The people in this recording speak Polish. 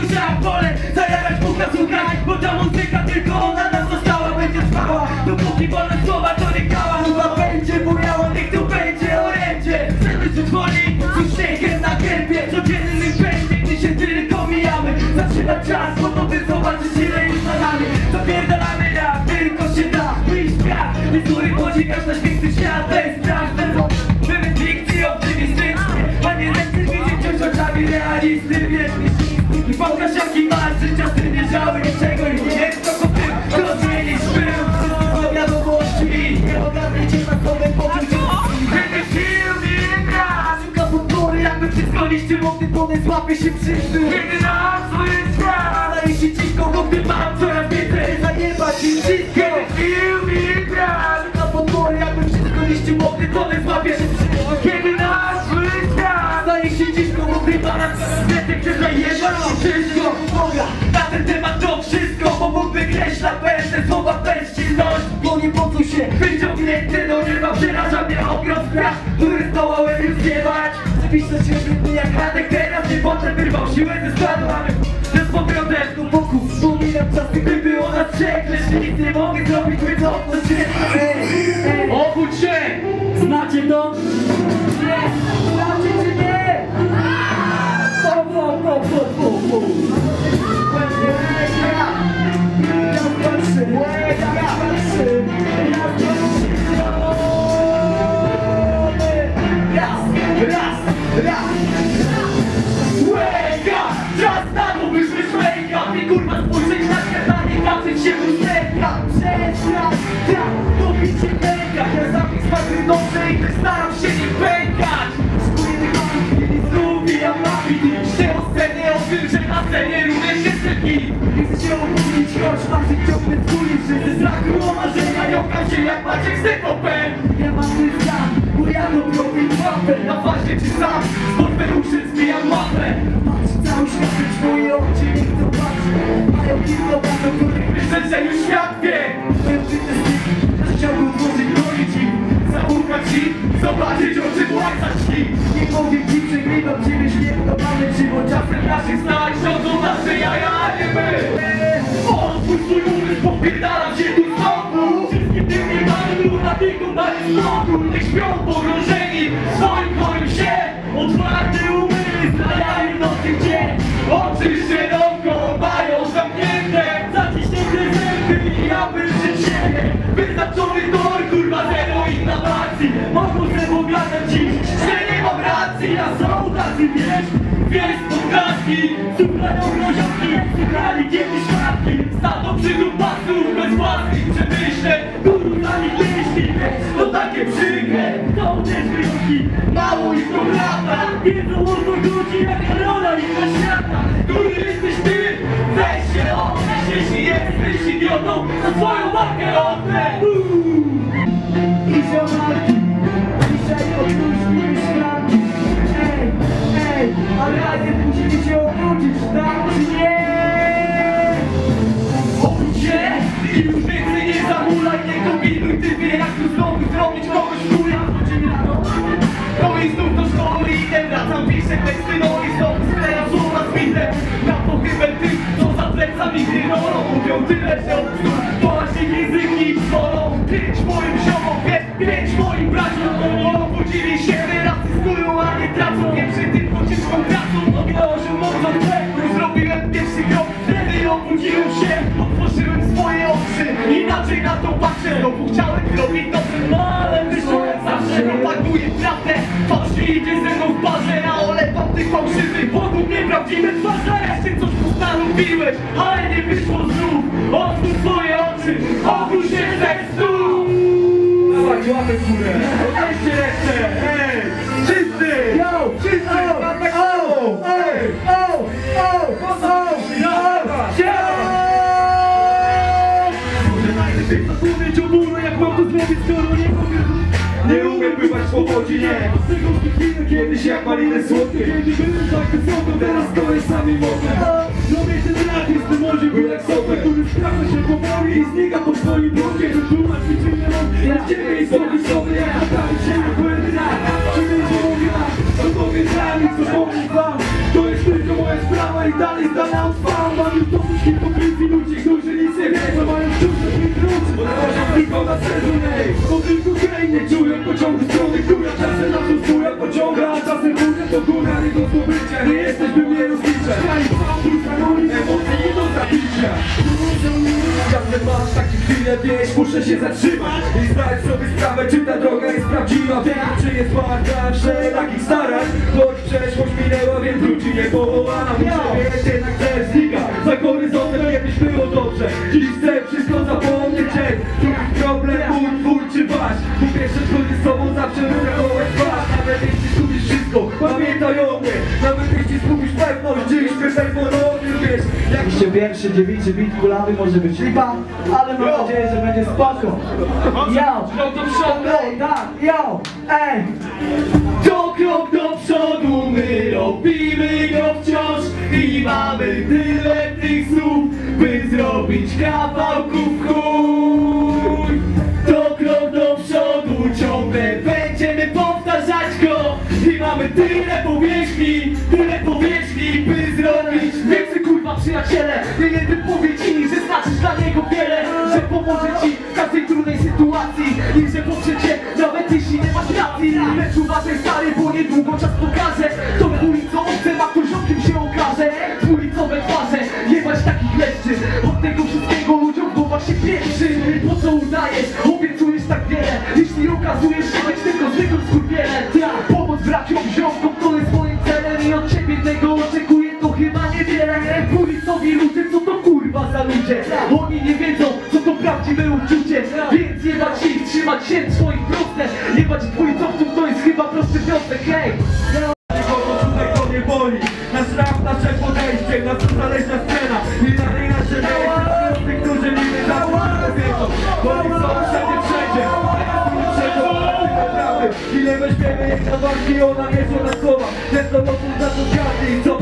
dusza jak pole Zajarać Bóg na słuchać Bo ta muzyka tylko ona nam została Będzie trwała. Dopóki wolne słowa to nie kała Chyba będzie bujała Niech tu będzie orędzie. Serdecznie dzwoni Z uśmiechem na gębie Codziennym pędzie Gdy się tylko mijamy. Zaczyna czas Bo to by zobaczyć ile już za nami. Zapierdalamy jak tylko się da Wyjść świat I z góry podziwiasz na święty świat pomysł łapie się wszyscy Kiedy nam swój świat Staje się cicho, gdy mam coraz więcej Zajebać im wszystko. Kiedy film nie gra Szuka podpory jakby wszystko liście Młody pomysł łapie się wszyscy Kiedy nam swój świat Staje się cicho, gdy mam więcej Chcę zajebać im wszystko. Boga, na ten temat to wszystko Bo Bóg wykreśla pewne słowa bezsilność. Bo nie poczuł się wyciągnięty do nieba Przeraża mnie ogrom spraw, który zdołałem już zjebać Oczywiście się biedny jak Radek Teraz nie potem wyrwał siłę ze składu Ale się w lusterka. Przez raz, tak, to bicie pęka. Ja ich smakry dobrze i staram się nie pękać. Spójny konik, kiedy znów ja mapit. Jeszcze o scenie, o tym, że na scenie również jest taki. Nie chcę się obudzić, choć się ciągle twój. Że ze strachu o marzenia jąkam się jak Maciek z TVP. Ja mam mój plan, bo ja to robię łapę. Na fazie czy sam, z portfelu uszy zbijam mapę. Patrzę cały świat, moje oczy nie. Mają kilka do których myślę, już świat wie. Pewny że chciałbym włożyć bronić im. Zaufać ci, zobaczyć oczy płacać ci. Nie powiem ci, przegrywam ciebie śmiertelny żywo. Czasem naszych snach rządzą nasze jaja, a nie my. Otwórz swój umysł, popierdalam się tu znowu. Wszystkim tym nie mamy lunatyków na znowu. Niech śpią pogrążeni swoim chorym się. Otwarty umysł, a ja im nocy dzień. Oczy szeroko mają Wyznaczony tor, kurwa, zero innowacji. Mogą se pogadać dziś, że nie mam racji. Ja są tacy, wiesz, wiesz, podklaski. Słuchają mroziątki, jak słuchali kiedyś matki. Staną przygód pasów, bez własnych przemyśleń. Guru na nich myśli, wiesz, to takie przykre. Są też wyjątki, mało ich to lata. Wiedzą o co chodzi, jaka rola ich na świata. Który jesteś ty? Jesteś idiotą, to swoją markę oddaj. I tyle, aż ich języki bolą. Pięć moim ziomom, pięć, pięć moim braciom, obudzili się, rasyskują, a nie tracą. Nie przy tym po ciężką pracą, odnoszę mocą tleku, zrobiłem pierwszy krok, wtedy obudziłem się, otworzyłem swoje oczy, inaczej na to patrzę, bo chciałem robić dobrze, no ale myślałem zawsze, propaguję prawdę, fałszy idzie ze mną w parze, a olewam tych fałszywych, wokół mnie prawdziwe twarze, jeszcze coś postanowiłeś, ale nie wyszło znów, otwórz swoje oczy, obróć się ze snu. Dawaj, łapę w górę! Weźcie resztę! Ej! Wszyscy! Yo, Wszyscy! o, o, o, o, o, o, bólu, jak mam to zrobić, skoro nie Nie umiem pływać po wodzie, nie. Kiedyś jak malinę słodkie. Kiedy byłem tak wysoko, teraz to jest sami mogę Robię ten rad, jestem może był jak sobie Który sprawdza się powoli i znika po swoim blokiem. Tłumacz mi czy nie mam dla ciebie i zrobić sobie Jak naprawić się na błędy Czy będzie mogę, to powiedz mi co pomóc wam. To jest tylko moja sprawa i dalej z dala od Mam już dosyć hipokryzji ludzi, którzy nic nie wiedzą. Mają wciąż na drodze Bo tworzą tylko na sezon, ej Bo tylko wiesz, muszę się zatrzymać I zdać sobie sprawę, czy ta droga jest prawdziwa. Wiem, czy jest warta wszelakich starań Choć przeszłość minęła, więc wróci nie powołana Muszę wiedzieć, jednak też znika. Za horyzontem kiedyś było dobrze. Dziś chcę wszystko zapomnieć, jest problem, mój, twój czy wasz? Pierwsze, zgodnie z sobą zawsze wyrachować 31 dziewiczy bit kulawy może być lipa, ale mam nadzieję, że będzie spoko. Yo, do przodu, tak, yo, ej. To krok do przodu, my robimy go wciąż i mamy tyle tych słów, by zrobić kawałków chuj. To krok do przodu, ciągle będziemy powtarzać go i mamy tyle powierzchni, jebać takich leszczy, od tego wszystkiego ludziom w głowach się pieprzy. Po co udajesz, obiecujesz tak wiele, jeśli okazujesz się być tylko zwykłym skurwielem. Tak, pomoc braciom, ziomkom, to jest moim celem i od ciebie tego oczekuję, to chyba niewiele. Pólicowi ludzie, co to kurwa za ludzie? Oni nie wiedzą, co to prawdziwe uczucie, więc jebać ich, trzymać się swoich prostych, jebać dwójcowców, naprawdę Ile weźmiemy jak na walki, ona nie na słowa Ten to lotów za